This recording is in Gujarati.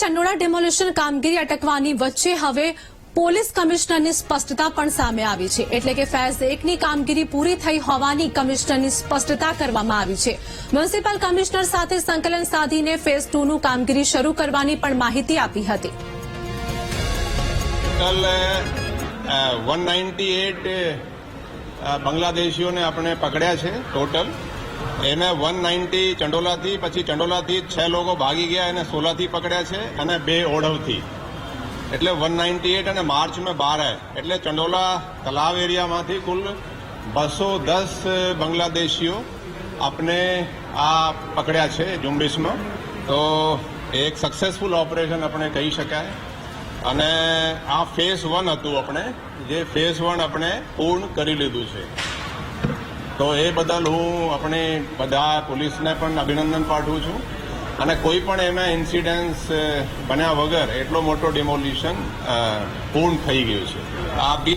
ચંડોળા ડેમોલિશન કામગીરી અટકવાની વચ્ચે હવે પોલીસ કમિશનરની સ્પષ્ટતા પણ સામે આવી છે. એટલે કે ફેઝ એકની કામગીરી પૂરી થઈ હોવાની કમિશનરની સ્પષ્ટતા કરવામાં આવી છે. મ્યુનિસિપલ કમિશનર સાથે સંકલન સાધીને ફેઝ ટુનું કામગીરી શરૂ કરવાની પણ માહિતી આપી હતી. બાંગ્લાદેશીઓને આપણે પકડ્યા છે, ટોટલ. એને વન નાઇન્ટી ચંડોલાથી, પછી ચંડોલાથી છ લોકો ભાગી ગયા એને સોલાથી પકડ્યા છે અને બે ઓઢવથી. એટલે વન નાઇન્ટી એટ અને માર્ચ મેં બાર એટલે ચંડોલા તલાવ એરિયામાંથી કુલ બસો દસ બાંગ્લાદેશીઓ આપણે આ પકડ્યા છે ઝુંબેશમાં. તો એક સક્સેસફુલ ઓપરેશન આપણે કહી શકાય. અને આ ફેઝ વન હતું આપણે, જે ફેઝ વન આપણે પૂર્ણ કરી લીધું છે. તો એ બદલ હું આપણે બધા પોલીસને પણ અભિનંદન પાઠવું છું. અને કોઈ પણ એમાં ઇન્સિડન્સ બન્યા વગર એટલો મોટો ડિમોલિશન પૂર્ણ થઈ ગયું છે. આ બી